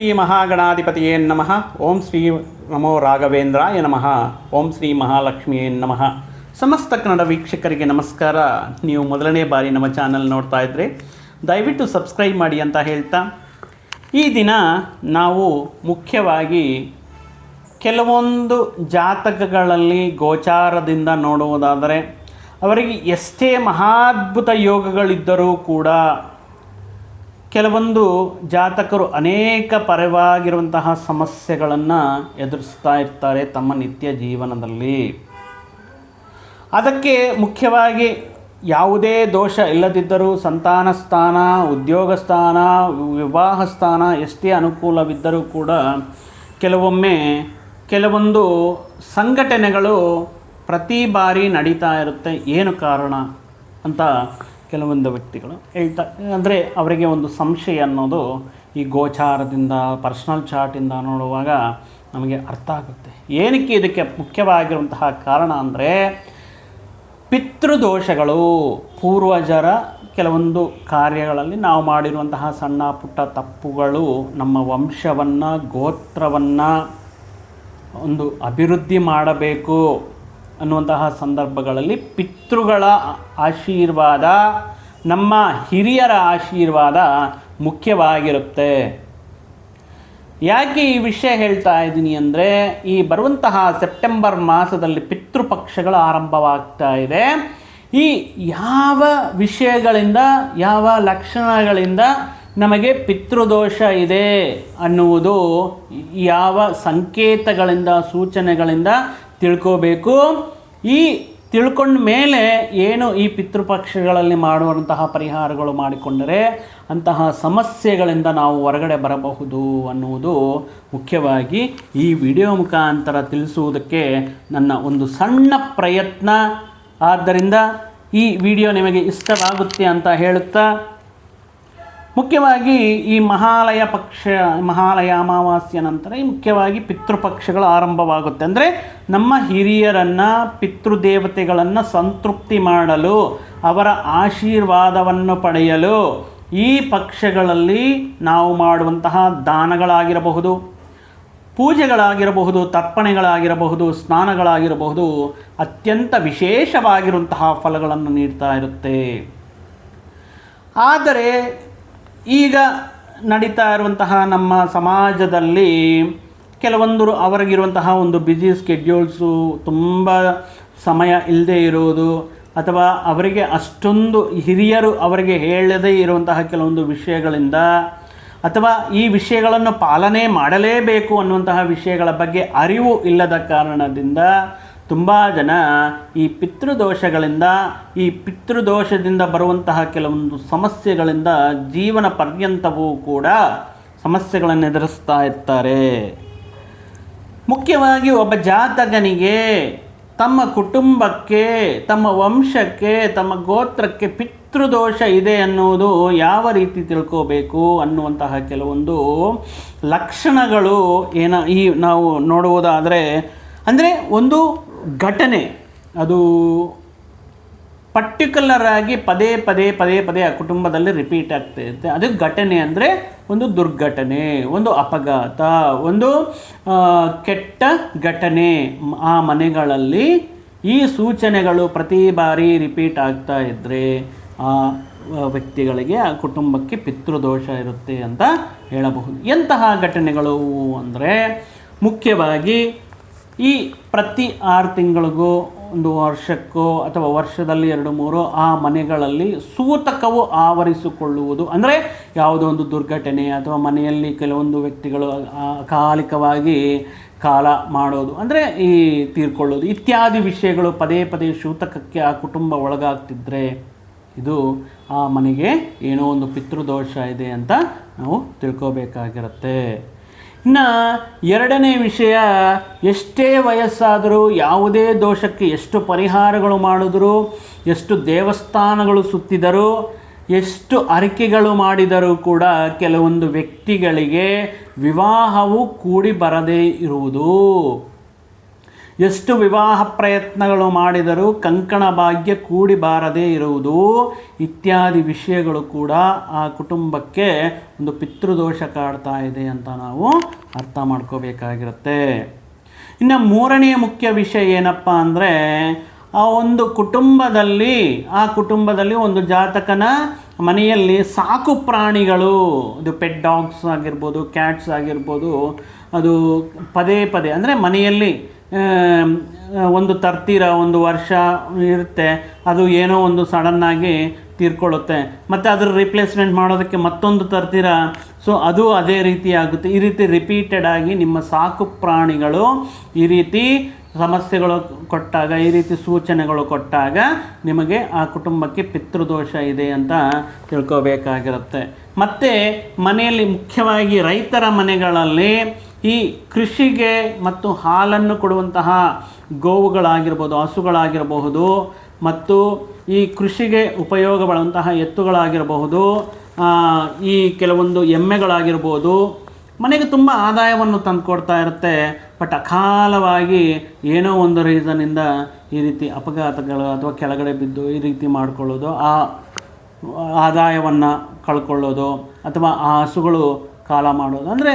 ಶ್ರೀ ಮಹಾಗಣಾಧಿಪತಿಯೇ ನಮಃ. ಓಂ ಶ್ರೀ ನಮೋ ರಾಘವೇಂದ್ರಾಯ ನಮಃ. ಓಂ ಶ್ರೀ ಮಹಾಲಕ್ಷ್ಮಿಯೇ ನಮಃ. ಸಮಸ್ತ ಕನ್ನಡ ವೀಕ್ಷಕರಿಗೆ ನಮಸ್ಕಾರ. ನೀವು ಮೊದಲನೇ ಬಾರಿ ನಮ್ಮ ಚಾನಲ್ ನೋಡ್ತಾ ಇದ್ದರೆ ದಯವಿಟ್ಟು ಸಬ್ಸ್ಕ್ರೈಬ್ ಮಾಡಿ ಅಂತ ಹೇಳ್ತಾ, ಈ ದಿನ ನಾವು ಮುಖ್ಯವಾಗಿ ಕೆಲವೊಂದು ಜಾತಕಗಳಲ್ಲಿ ಗೋಚಾರದಿಂದ ನೋಡುವುದಾದರೆ, ಅವರಿಗೆ ಎಷ್ಟೇ ಮಹಾದ್ಭುತ ಯೋಗಗಳಿದ್ದರೂ ಕೂಡ ಕೆಲವೊಂದು ಜಾತಕರು ಅನೇಕ ಪರವಾಗಿರುವಂತಹ ಸಮಸ್ಯೆಗಳನ್ನು ಎದುರಿಸ್ತಾ ಇರ್ತಾರೆ ತಮ್ಮ ನಿತ್ಯ ಜೀವನದಲ್ಲಿ. ಅದಕ್ಕೆ ಮುಖ್ಯವಾಗಿ ಯಾವುದೇ ದೋಷ ಇಲ್ಲದಿದ್ದರೂ ಸಂತಾನ ಸ್ಥಾನ, ಉದ್ಯೋಗ ಸ್ಥಾನ, ವಿವಾಹ ಸ್ಥಾನ ಎಷ್ಟೇ ಅನುಕೂಲವಿದ್ದರೂ ಕೂಡ ಕೆಲವೊಮ್ಮೆ ಕೆಲವೊಂದು ಸಂಘಟನೆಗಳು ಪ್ರತಿ ಬಾರಿ ನಡೀತಾ ಇರುತ್ತೆ. ಏನು ಕಾರಣ ಅಂತ ಕೆಲವೊಂದು ವ್ಯಕ್ತಿಗಳು ಹೇಳ್ತಾ ಅಂದರೆ ಅವರಿಗೆ ಒಂದು ಸಂಶಯ ಅನ್ನೋದು ಈ ಗೋಚಾರದಿಂದ ಪರ್ಸ್ನಲ್ ಚಾರ್ಟಿಂದ ನೋಡುವಾಗ ನಮಗೆ ಅರ್ಥ ಆಗುತ್ತೆ. ಏನಕ್ಕೆ ಇದಕ್ಕೆ ಮುಖ್ಯವಾಗಿರುವಂತಹ ಕಾರಣ ಅಂದರೆ ಪಿತೃದೋಷಗಳು, ಪೂರ್ವಜರ ಕೆಲವೊಂದು ಕಾರ್ಯಗಳಲ್ಲಿ ನಾವು ಮಾಡಿರುವಂತಹ ಸಣ್ಣ ಪುಟ್ಟ ತಪ್ಪುಗಳು ನಮ್ಮ ವಂಶವನ್ನು, ಗೋತ್ರವನ್ನು ಒಂದು ಅಭಿವೃದ್ಧಿ ಮಾಡಬೇಕು. ಅನ್ನುವಂತಹ ಸಂದರ್ಭಗಳಲ್ಲಿ ಪಿತೃಗಳ ಆಶೀರ್ವಾದ ನಮ್ಮ ಹಿರಿಯರ ಆಶೀರ್ವಾದ ಮುಖ್ಯವಾಗಿರುತ್ತೆ. ಯಾಕೆ ಈ ವಿಷಯ ಹೇಳ್ತಾ ಇದ್ದೀನಿ ಅಂದರೆ ಈ ಬರುವಂತಹ ಸೆಪ್ಟೆಂಬರ್ ಮಾಸದಲ್ಲಿ ಪಿತೃಪಕ್ಷಗಳು ಆರಂಭವಾಗ್ತಾ ಇದೆ. ಈ ಯಾವ ವಿಷಯಗಳಿಂದ, ಯಾವ ಲಕ್ಷಣಗಳಿಂದ ನಮಗೆ ಪಿತೃದೋಷ ಇದೆ ಅನ್ನುವುದು, ಯಾವ ಸಂಕೇತಗಳಿಂದ, ಸೂಚನೆಗಳಿಂದ ತಿಳ್ಕೋಬೇಕು. ಈ ತಿಳ್ಕೊಂಡ ಮೇಲೆ ಏನು ಈ ಪಿತೃಪಕ್ಷಗಳಲ್ಲಿ ಮಾಡುವಂತಹ ಪರಿಹಾರಗಳು ಮಾಡಿಕೊಂಡರೆ ಅಂತಹ ಸಮಸ್ಯೆಗಳಿಂದ ನಾವು ಹೊರಗಡೆ ಬರಬಹುದು ಅನ್ನುವುದು ಮುಖ್ಯವಾಗಿ ಈ ವಿಡಿಯೋ ಮುಖಾಂತರ ತಿಳಿಸುವುದಕ್ಕೆ ನನ್ನ ಒಂದು ಸಣ್ಣ ಪ್ರಯತ್ನ. ಆದ್ದರಿಂದ ಈ ವಿಡಿಯೋ ನಿಮಗೆ ಇಷ್ಟವಾಗುತ್ತೆ ಅಂತ ಹೇಳುತ್ತಾ ಮುಖ್ಯವಾಗಿ ಈ ಮಹಾಲಯ ಪಕ್ಷ, ಮಹಾಲಯ ಅಮಾವಾಸ್ಯ ನಂತರ ಈ ಮುಖ್ಯವಾಗಿ ಪಿತೃಪಕ್ಷಗಳು ಆರಂಭವಾಗುತ್ತೆ. ಅಂದರೆ ನಮ್ಮ ಹಿರಿಯರನ್ನು, ಪಿತೃದೇವತೆಗಳನ್ನು ಸಂತೃಪ್ತಿ ಮಾಡಲು, ಅವರ ಆಶೀರ್ವಾದವನ್ನು ಪಡೆಯಲು ಈ ಪಕ್ಷಗಳಲ್ಲಿ ನಾವು ಮಾಡುವಂತಹ ದಾನಗಳಾಗಿರಬಹುದು, ಪೂಜೆಗಳಾಗಿರಬಹುದು, ತರ್ಪಣೆಗಳಾಗಿರಬಹುದು, ಸ್ನಾನಗಳಾಗಿರಬಹುದು, ಅತ್ಯಂತ ವಿಶೇಷವಾಗಿರುವಂತಹ ಫಲಗಳನ್ನು ನೀಡ್ತಾ ಇರುತ್ತೆ. ಆದರೆ ಈಗ ನಡೀತಾ ಇರುವಂತಹ ನಮ್ಮ ಸಮಾಜದಲ್ಲಿ ಕೆಲವೊಂದು ಅವರಿಗಿರುವಂತಹ ಒಂದು ಬ್ಯುಸಿ ಸ್ಕೆಡ್ಯೂಲ್ಸು ತುಂಬ ಸಮಯ ಇಲ್ಲದೆ ಇರೋದು ಅಥವಾ ಅವರಿಗೆ ಅಷ್ಟೊಂದು ಹಿರಿಯರು ಅವರಿಗೆ ಹೇಳದೇ ಇರುವಂತಹ ಕೆಲವೊಂದು ವಿಷಯಗಳಿಂದ ಅಥವಾ ಈ ವಿಷಯಗಳನ್ನು ಪಾಲನೆ ಮಾಡಲೇಬೇಕು ಅನ್ನುವಂತಹ ವಿಷಯಗಳ ಬಗ್ಗೆ ಅರಿವು ಇಲ್ಲದ ಕಾರಣದಿಂದ ತುಂಬ ಜನ ಈ ಪಿತೃದೋಷಗಳಿಂದ, ಈ ಪಿತೃದೋಷದಿಂದ ಬರುವಂತಹ ಕೆಲವೊಂದು ಸಮಸ್ಯೆಗಳಿಂದ ಜೀವನ ಪರ್ಯಂತವೂ ಕೂಡ ಸಮಸ್ಯೆಗಳನ್ನು ಎದುರಿಸ್ತಾ ಇರ್ತಾರೆ. ಮುಖ್ಯವಾಗಿ ಒಬ್ಬ ಜಾತಕನಿಗೆ ತಮ್ಮ ಕುಟುಂಬಕ್ಕೆ, ತಮ್ಮ ವಂಶಕ್ಕೆ, ತಮ್ಮ ಗೋತ್ರಕ್ಕೆ ಪಿತೃದೋಷ ಇದೆ ಅನ್ನುವುದು ಯಾವ ರೀತಿ ತಿಳ್ಕೋಬೇಕು ಅನ್ನುವಂತಹ ಕೆಲವೊಂದು ಲಕ್ಷಣಗಳು ಏನ ಈ ನಾವು ನೋಡುವುದಾದರೆ, ಅಂದರೆ ಒಂದು ಘಟನೆ. ಅದು ಪರ್ಟಿಕ್ಯುಲರ್ ಆಗಿ ಪದೇ ಪದೇ ಪದೇ ಪದೇ ಆ ಕುಟುಂಬದಲ್ಲಿ ರಿಪೀಟ್ ಆಗ್ತಾ ಇರುತ್ತೆ. ಅದು ಘಟನೆ ಅಂದರೆ ಒಂದು ದುರ್ಘಟನೆ, ಒಂದು ಅಪಘಾತ, ಒಂದು ಕೆಟ್ಟ ಘಟನೆ. ಆ ಮನೆಗಳಲ್ಲಿ ಈ ಸೂಚನೆಗಳು ಪ್ರತಿ ಬಾರಿ ರಿಪೀಟ್ ಆಗ್ತಾ ಇದ್ದರೆ ಆ ವ್ಯಕ್ತಿಗಳಿಗೆ ಆ ಕುಟುಂಬಕ್ಕೆ ಪಿತೃದೋಷ ಇರುತ್ತೆ ಅಂತ ಹೇಳಬಹುದು. ಎಂತಹ ಘಟನೆಗಳು ಅಂದರೆ ಮುಖ್ಯವಾಗಿ ಈ ಪ್ರತಿ ಆರು ತಿಂಗಳಿಗೂ ಒಂದು ವರ್ಷಕ್ಕೋ ಅಥವಾ ವರ್ಷದಲ್ಲಿ ಎರಡು ಮೂರು ಆ ಮನೆಗಳಲ್ಲಿ ಸೂತಕವು ಆವರಿಸಿಕೊಳ್ಳುವುದು. ಅಂದರೆ ಯಾವುದೋ ಒಂದು ದುರ್ಘಟನೆ ಅಥವಾ ಮನೆಯಲ್ಲಿ ಕೆಲವೊಂದು ವ್ಯಕ್ತಿಗಳು ಅಕಾಲಿಕವಾಗಿ ಕಾಲ ಮಾಡೋದು. ಅಂದರೆ ಈ ತೀರ್ಕೊಳ್ಳೋದು. ಇತ್ಯಾದಿ ವಿಷಯಗಳು ಪದೇ ಪದೇ ಸೂತಕಕ್ಕೆ ಆ ಕುಟುಂಬ ಒಳಗಾಗ್ತಿದ್ರೆ ಇದು ಆ ಮನೆಗೆ ಏನೋ ಒಂದು ಪಿತೃದೋಷ ಇದೆ ಅಂತ ನಾವು ತಿಳ್ಕೋಬೇಕಾಗಿರುತ್ತೆ. ಇನ್ನು ಎರಡನೇ ವಿಷಯ, ಎಷ್ಟೇ ವಯಸ್ಸಾದರೂ ಯಾವುದೇ ದೋಷಕ್ಕೆ ಎಷ್ಟು ಪರಿಹಾರಗಳು ಮಾಡಿದರೂ, ಎಷ್ಟು ದೇವಸ್ಥಾನಗಳು ಸುತ್ತಿದರೂ, ಎಷ್ಟು ಅರಿಕೆಗಳು ಮಾಡಿದರೂ ಕೂಡ ಕೆಲವೊಂದು ವ್ಯಕ್ತಿಗಳಿಗೆ ವಿವಾಹವು ಕೂಡಿ ಬರದೇ ಇರುವುದು. ಎಷ್ಟು ವಿವಾಹ ಪ್ರಯತ್ನಗಳು ಮಾಡಿದರೂ ಕಂಕಣ ಭಾಗ್ಯ ಕೂಡಿ ಬಾರದೇ ಇರುವುದು ಇತ್ಯಾದಿ ವಿಷಯಗಳು ಕೂಡ ಆ ಕುಟುಂಬಕ್ಕೆ ಒಂದು ಪಿತೃದೋಷ ಕಾಡ್ತಾ ಇದೆ ಅಂತ ನಾವು ಅರ್ಥ ಮಾಡ್ಕೋಬೇಕಾಗಿರುತ್ತೆ. ಇನ್ನು ಮೂರನೆಯ ಮುಖ್ಯ ವಿಷಯ ಏನಪ್ಪ ಅಂದರೆ, ಆ ಒಂದು ಕುಟುಂಬದಲ್ಲಿ, ಆ ಕುಟುಂಬದಲ್ಲಿ ಒಂದು ಜಾತಕನ ಮನೆಯಲ್ಲಿ ಸಾಕು ಪ್ರಾಣಿಗಳು, ಅದು ಪೆಟ್ ಡಾಗ್ಸ್ ಆಗಿರ್ಬೋದು ಕ್ಯಾಟ್ಸ್ ಆಗಿರ್ಬೋದು, ಅದು ಪದೇ ಪದೇ ಅಂದರೆ ಮನೆಯಲ್ಲಿ ಒಂದು ತರ್ತೀರ, ಒಂದು ವರ್ಷ ಇರುತ್ತೆ, ಅದು ಏನೋ ಒಂದು ಸಡನ್ನಾಗಿ ತೀರ್ಕೊಳ್ಳುತ್ತೆ. ಮತ್ತು ಅದ್ರ ರಿಪ್ಲೇಸ್ಮೆಂಟ್ ಮಾಡೋದಕ್ಕೆ ಮತ್ತೊಂದು ತರ್ತೀರ ಸೊ ಅದು ಅದೇ ರೀತಿ ಆಗುತ್ತೆ. ಈ ರೀತಿ ರಿಪೀಟೆಡ್ ಆಗಿ ನಿಮ್ಮ ಸಾಕು ಪ್ರಾಣಿಗಳು ಈ ರೀತಿ ಸಮಸ್ಯೆಗಳು ಕೊಟ್ಟಾಗ, ಈ ರೀತಿ ಸೂಚನೆಗಳು ಕೊಟ್ಟಾಗ ನಿಮಗೆ ಆ ಕುಟುಂಬಕ್ಕೆ ಪಿತೃದೋಷ ಇದೆ ಅಂತ ತಿಳ್ಕೋಬೇಕಾಗಿರುತ್ತೆ. ಮತ್ತು ಮನೆಯಲ್ಲಿ ಮುಖ್ಯವಾಗಿ ರೈತರ ಮನೆಗಳಲ್ಲಿ ಈ ಕೃಷಿಗೆ ಮತ್ತು ಹಾಲನ್ನು ಕೊಡುವಂತಹ ಗೋವುಗಳಾಗಿರ್ಬೋದು, ಹಸುಗಳಾಗಿರಬಹುದು ಮತ್ತು ಈ ಕೃಷಿಗೆ ಉಪಯೋಗ ಉಪಯೋಗಪಡುವಂತಹ ಎತ್ತುಗಳಾಗಿರಬಹುದು ಈ ಕೆಲವೊಂದು ಎಮ್ಮೆಗಳಾಗಿರ್ಬೋದು. ಮನೆಗೆ ತುಂಬ ಆದಾಯವನ್ನು ತಂದುಕೊಡ್ತಾ ಇರುತ್ತೆ, ಬಟ್ ಅಕಾಲವಾಗಿ ಏನೋ ಒಂದು ರೀಸನ್ನಿಂದ ಈ ರೀತಿ ಅಪಘಾತಗಳು ಅಥವಾ ಕೆಳಗಡೆ ಬಿದ್ದು ಈ ರೀತಿ ಮಾಡಿಕೊಳ್ಳೋದು, ಆ, ಆದಾಯವನ್ನು ಕಳ್ಕೊಳ್ಳೋದು ಅಥವಾ ಆ ಹಸುಗಳು ಕಾಲ ಮಾಡೋದು. ಅಂದರೆ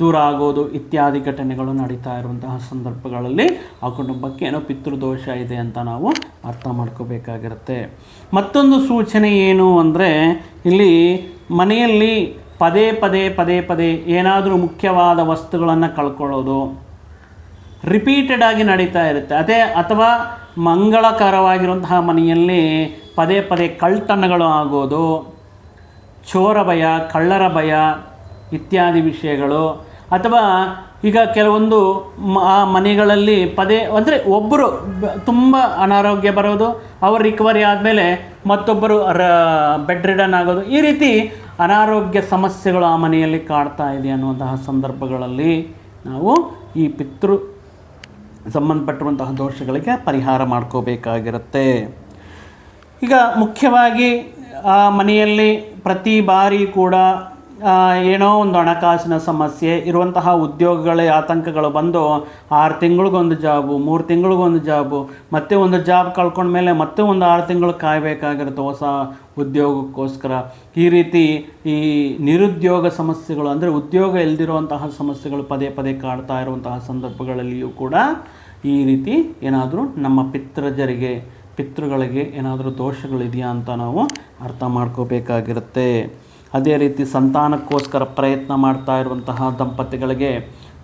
ದೂರ ಆಗೋದು ಇತ್ಯಾದಿ ಘಟನೆಗಳು ನಡೀತಾ ಇರುವಂತಹ ಸಂದರ್ಭಗಳಲ್ಲಿ ಆ ಕುಟುಂಬಕ್ಕೆ ಏನೋ ಪಿತೃದೋಷ ಇದೆ ಅಂತ ನಾವು ಅರ್ಥ ಮಾಡ್ಕೋಬೇಕಾಗಿರುತ್ತೆ. ಮತ್ತೊಂದು ಸೂಚನೆ ಏನು ಅಂದರೆ ಇಲ್ಲಿ ಮನೆಯಲ್ಲಿ ಪದೇ ಪದೇ ಪದೇ ಪದೇ ಏನಾದರೂ ಮುಖ್ಯವಾದ ವಸ್ತುಗಳನ್ನು ಕಳ್ಕೊಳ್ಳೋದು ರಿಪೀಟೆಡ್ ಆಗಿ ನಡೀತಾ ಇರುತ್ತೆ. ಅದೇ ಅಥವಾ ಮಂಗಳಕರವಾಗಿರುವಂತಹ ಮನೆಯಲ್ಲಿ ಪದೇ ಪದೇ ಕಳ್ತನಗಳು ಆಗೋದು, ಚೋರ ಭಯ, ಕಳ್ಳರ ಭಯ ಇತ್ಯಾದಿ ವಿಷಯಗಳು. ಅಥವಾ ಈಗ ಕೆಲವೊಂದು ಆ ಮನೆಗಳಲ್ಲಿ ಪದೇ, ಅಂದರೆ ಒಬ್ಬರು ತುಂಬ ಅನಾರೋಗ್ಯ ಬರೋದು, ಅವರು ರಿಕವರಿ ಆದಮೇಲೆ ಮತ್ತೊಬ್ಬರು ರ, ಬೆಡ್ ರಿಡನ್ ಆಗೋದು, ಈ ರೀತಿ ಅನಾರೋಗ್ಯ ಸಮಸ್ಯೆಗಳು ಆ ಮನೆಯಲ್ಲಿ ಕಾಡ್ತಾ ಇದೆ ಅನ್ನುವಂತಹ ಸಂದರ್ಭಗಳಲ್ಲಿ ನಾವು ಈ ಪಿತೃ ಸಂಬಂಧಪಟ್ಟಿರುವಂತಹ ದೋಷಗಳಿಗೆ ಪರಿಹಾರ ಮಾಡ್ಕೋಬೇಕಾಗಿರುತ್ತೆ. ಈಗ ಮುಖ್ಯವಾಗಿ ಆ ಮನೆಯಲ್ಲಿ ಪ್ರತಿ ಬಾರಿ ಕೂಡ ಏನೋ ಒಂದು ಹಣಕಾಸಿನ ಸಮಸ್ಯೆ, ಇರುವಂತಹ ಉದ್ಯೋಗಗಳ ಆತಂಕಗಳು ಬಂದು ಆರು ತಿಂಗಳಿಗೊಂದು ಜಾಬು, ಮೂರು ತಿಂಗಳಿಗೊಂದು ಜಾಬು, ಮತ್ತೆ ಒಂದು ಜಾಬ್ ಕಳ್ಕೊಂಡ್ಮೇಲೆ ಮತ್ತೆ ಒಂದು ಆರು ತಿಂಗಳು ಕಾಯಬೇಕಾಗಿರುತ್ತೆ ಹೊಸ ಉದ್ಯೋಗಕ್ಕೋಸ್ಕರ. ಈ ರೀತಿ ಈ ನಿರುದ್ಯೋಗ ಸಮಸ್ಯೆಗಳು ಅಂದರೆ ಉದ್ಯೋಗ ಇಲ್ದಿರುವಂತಹ ಸಮಸ್ಯೆಗಳು ಪದೇ ಪದೇ ಕಾಡ್ತಾ ಇರುವಂತಹ ಸಂದರ್ಭಗಳಲ್ಲಿಯೂ ಕೂಡ ಈ ರೀತಿ ಏನಾದರೂ ನಮ್ಮ ಪಿತೃಜರಿಗೆ ಪಿತೃಗಳಿಗೆ ಏನಾದರೂ ದೋಷಗಳಿದೆಯಾ ಅಂತ ನಾವು ಅರ್ಥ ಮಾಡ್ಕೋಬೇಕಾಗಿರುತ್ತೆ. ಅದೇ ರೀತಿ ಸಂತಾನಕ್ಕೋಸ್ಕರ ಪ್ರಯತ್ನ ಮಾಡ್ತಾ ಇರುವಂತಹ ದಂಪತಿಗಳಿಗೆ,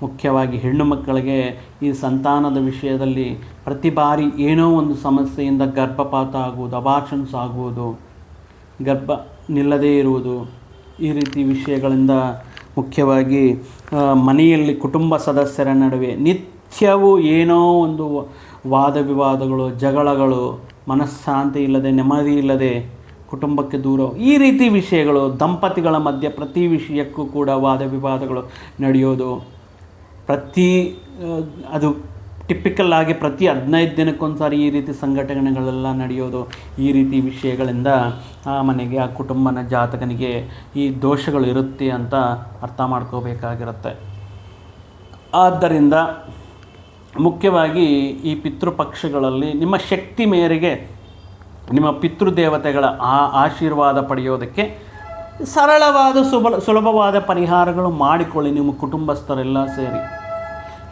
ಮುಖ್ಯವಾಗಿ ಹೆಣ್ಣು ಮಕ್ಕಳಿಗೆ ಈ ಸಂತಾನದ ವಿಷಯದಲ್ಲಿ ಪ್ರತಿ ಬಾರಿ ಏನೋ ಒಂದು ಸಮಸ್ಯೆಯಿಂದ ಗರ್ಭಪಾತ ಆಗುವುದು ಅಬಾರ್ಷನ್ಸ್ ಆಗುವುದು, ಗರ್ಭ ನಿಲ್ಲದೇ ಇರುವುದು, ಈ ರೀತಿ ವಿಷಯಗಳಿಂದ ಮುಖ್ಯವಾಗಿ ಮನೆಯಲ್ಲಿ ಕುಟುಂಬ ಸದಸ್ಯರ ನಡುವೆ ನಿತ್ಯವೂ ಏನೋ ಒಂದು ವಾದ ವಿವಾದಗಳು, ಜಗಳಗಳು, ಮನಃಶಾಂತಿ ಇಲ್ಲದೆ, ನೆಮ್ಮದಿ ಇಲ್ಲದೆ ಕುಟುಂಬಕ್ಕೆ ದೂರ ಈ ರೀತಿ ವಿಷಯಗಳು ದಂಪತಿಗಳ ಮಧ್ಯೆ ಪ್ರತಿ ವಿಷಯಕ್ಕೂ ಕೂಡ ವಾದ ವಿವಾದಗಳು ನಡೆಯೋದು. ಪ್ರತಿ ಅದು ಟಿಪಿಕಲ್ ಆಗಿ ಪ್ರತಿ ಹದಿನೈದು ದಿನಕ್ಕೊಂದ್ಸಾರಿ ಈ ರೀತಿ ಸಂಘಟನೆಗಳೆಲ್ಲ ನಡೆಯೋದು, ಈ ರೀತಿ ವಿಷಯಗಳಿಂದ ಆ ಮನೆಗೆ, ಆ ಕುಟುಂಬನ ಜಾತಕನಿಗೆ ಈ ದೋಷಗಳು ಇರುತ್ತೆ ಅಂತ ಅರ್ಥ ಮಾಡ್ಕೋಬೇಕಾಗಿರುತ್ತೆ. ಆದ್ದರಿಂದ ಮುಖ್ಯವಾಗಿ ಈ ಪಿತೃಪಕ್ಷಗಳಲ್ಲಿ ನಿಮ್ಮ ಶಕ್ತಿ ಮೇರೆಗೆ ನಿಮ್ಮ ಪಿತೃದೇವತೆಗಳ ಆ ಆಶೀರ್ವಾದ ಪಡೆಯೋದಕ್ಕೆ ಸರಳವಾದ ಸುಬ ಸುಲಭವಾದ ಪರಿಹಾರಗಳು ಮಾಡಿಕೊಳ್ಳಿ ನಿಮ್ಮ ಕುಟುಂಬಸ್ಥರೆಲ್ಲ ಸೇರಿ.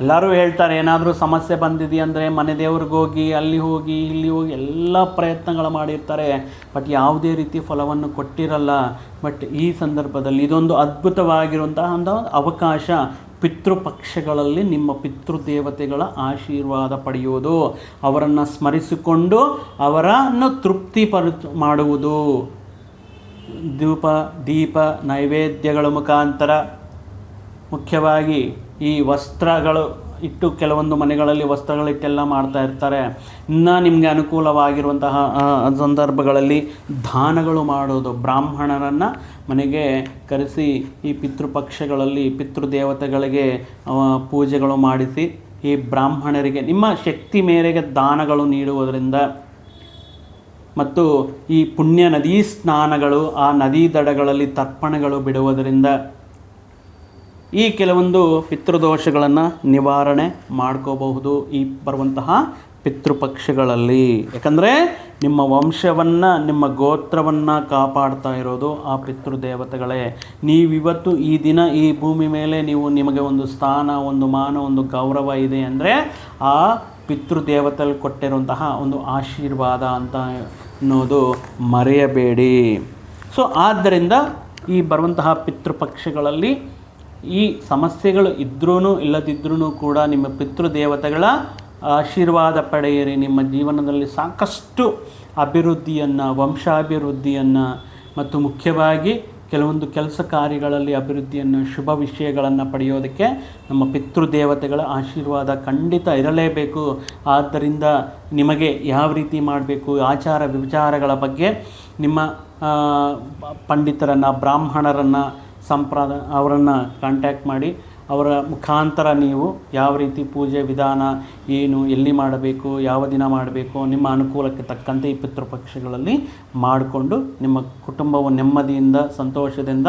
ಎಲ್ಲರೂ ಹೇಳ್ತಾರೆ, ಏನಾದರೂ ಸಮಸ್ಯೆ ಬಂದಿದೆಯಂದರೆ ಮನೆ ದೇವ್ರಿಗೆ ಹೋಗಿ, ಅಲ್ಲಿ ಹೋಗಿ, ಇಲ್ಲಿ ಹೋಗಿ ಎಲ್ಲ ಪ್ರಯತ್ನಗಳು ಮಾಡಿರ್ತಾರೆ. ಬಟ್ ಯಾವುದೇ ರೀತಿ ಫಲವನ್ನು ಕೊಟ್ಟಿರಲ್ಲ. ಬಟ್ ಈ ಸಂದರ್ಭದಲ್ಲಿ ಇದೊಂದು ಅದ್ಭುತವಾಗಿರುವಂತಹ ಒಂದು ಅವಕಾಶ ಪಿತೃಪಕ್ಷಗಳಲ್ಲಿ ನಿಮ್ಮ ಪಿತೃದೇವತೆಗಳ ಆಶೀರ್ವಾದ ಪಡೆಯುವುದು ಅವರನ್ನು ಸ್ಮರಿಸಿಕೊಂಡು ಅವರನ್ನು ತೃಪ್ತಿಪರ ಮಾಡುವುದು. ದೀಪ ದೀಪ, ನೈವೇದ್ಯಗಳ ಮುಖಾಂತರ ಮುಖ್ಯವಾಗಿ ಈ ವಸ್ತ್ರಗಳು ಇಟ್ಟು ಕೆಲವೊಂದು ಮನೆಗಳಲ್ಲಿ ವಸ್ತ್ರಗಳಿಟ್ಟೆಲ್ಲ ಮಾಡ್ತಾ ಇರ್ತಾರೆ. ಇನ್ನು ನಿಮಗೆ ಅನುಕೂಲವಾಗಿರುವಂತಹ ಸಂದರ್ಭಗಳಲ್ಲಿ ದಾನಗಳು ಮಾಡೋದು. ಬ್ರಾಹ್ಮಣರನ್ನು ಮನೆಗೆ ಕರೆಸಿ ಈ ಪಿತೃಪಕ್ಷಗಳಲ್ಲಿ, ಪಿತೃದೇವತೆಗಳಿಗೆ ಪೂಜೆಗಳು ಮಾಡಿಸಿ ಈ ಬ್ರಾಹ್ಮಣರಿಗೆ ನಿಮ್ಮ ಶಕ್ತಿ ಮೇರೆಗೆ ದಾನಗಳು ನೀಡುವುದರಿಂದ ಮತ್ತು ಈ ಪುಣ್ಯ ನದಿ ಸ್ನಾನಗಳು, ಆ ನದಿ ದಡಗಳಲ್ಲಿ ತರ್ಪಣಗಳು ಬಿಡುವುದರಿಂದ ಈ ಕೆಲವೊಂದು ಪಿತೃದೋಷಗಳನ್ನು ನಿವಾರಣೆ ಮಾಡ್ಕೋಬಹುದು ಈ ಬರುವಂತಹ ಪಿತೃಪಕ್ಷಗಳಲ್ಲಿ. ಯಾಕಂದರೆ ನಿಮ್ಮ ವಂಶವನ್ನು, ನಿಮ್ಮ ಗೋತ್ರವನ್ನು ಕಾಪಾಡ್ತಾ ಇರೋದು ಆ ಪಿತೃದೇವತೆಗಳೇ. ನೀವಿವತ್ತು ಈ ದಿನ ಈ ಭೂಮಿ ಮೇಲೆ ನೀವು ನಿಮಗೆ ಒಂದು ಸ್ಥಾನ, ಒಂದು ಮಾನ, ಒಂದು ಗೌರವ ಇದೆ ಅಂದರೆ ಆ ಪಿತೃದೇವತೆಗಳು ಕೊಟ್ಟಿರುವಂತಹ ಒಂದು ಆಶೀರ್ವಾದ ಅಂತ ಅನ್ನೋದು ಮರೆಯಬೇಡಿ. ಸೊ, ಆದ್ದರಿಂದ ಈ ಬರುವಂತಹ ಪಿತೃಪಕ್ಷಗಳಲ್ಲಿ ಈ ಸಮಸ್ಯೆಗಳು ಇದ್ರೂ ಇಲ್ಲದಿದ್ರೂ ಕೂಡ ನಿಮ್ಮ ಪಿತೃದೇವತೆಗಳ ಆಶೀರ್ವಾದ ಪಡೆಯಿರಿ. ನಿಮ್ಮ ಜೀವನದಲ್ಲಿ ಸಾಕಷ್ಟು ಅಭಿವೃದ್ಧಿಯನ್ನು, ವಂಶಾಭಿವೃದ್ಧಿಯನ್ನು ಮತ್ತು ಮುಖ್ಯವಾಗಿ ಕೆಲವೊಂದು ಕೆಲಸ ಕಾರ್ಯಗಳಲ್ಲಿ ಅಭಿವೃದ್ಧಿಯನ್ನು, ಶುಭ ವಿಷಯಗಳನ್ನು ಪಡೆಯೋದಕ್ಕೆ ನಮ್ಮ ಪಿತೃದೇವತೆಗಳ ಆಶೀರ್ವಾದ ಖಂಡಿತ ಇರಲೇಬೇಕು. ಆದ್ದರಿಂದ ನಿಮಗೆ ಯಾವ ರೀತಿ ಮಾಡಬೇಕು? ಆಚಾರ ವಿಚಾರಗಳ ಬಗ್ಗೆ ನಿಮ್ಮ ಪಂಡಿತರನ್ನು, ಬ್ರಾಹ್ಮಣರನ್ನು ಸಂಪ್ರದಾಯ ಅವರನ್ನು ಕಾಂಟ್ಯಾಕ್ಟ್ ಮಾಡಿ, ಅವರ ಮುಖಾಂತರ ನೀವು ಯಾವ ರೀತಿ ಪೂಜೆ ವಿಧಾನ, ಏನು, ಎಲ್ಲಿ ಮಾಡಬೇಕು, ಯಾವ ದಿನ ಮಾಡಬೇಕು, ನಿಮ್ಮ ಅನುಕೂಲಕ್ಕೆ ತಕ್ಕಂತೆ ಈ ಪಿತೃಪಕ್ಷಗಳಲ್ಲಿ ಮಾಡಿಕೊಂಡು ನಿಮ್ಮ ಕುಟುಂಬವು ನೆಮ್ಮದಿಯಿಂದ, ಸಂತೋಷದಿಂದ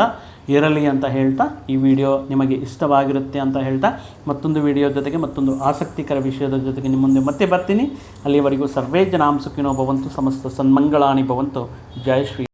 ಇರಲಿ ಅಂತ ಹೇಳ್ತಾ ಈ ವಿಡಿಯೋ ನಿಮಗೆ ಇಷ್ಟವಾಗಿರುತ್ತೆ ಅಂತ ಹೇಳ್ತಾ ಮತ್ತೊಂದು ವಿಡಿಯೋ ಜೊತೆಗೆ ಮತ್ತೊಂದು ಆಸಕ್ತಿಕರ ವಿಷಯದ ಜೊತೆಗೆ ನಿಮ್ಮ ಮುಂದೆ ಮತ್ತೆ ಬರ್ತೀನಿ. ಅಲ್ಲಿವರೆಗೂ ಸರ್ವೇ ಜನಾಂಸುಖಿನೋ ಭವಂತು ಸಮಸ್ತ ಸನ್ಮಂಗಳಾನಿ ಭವಂತು. ಜೈ ಶ್ರೀ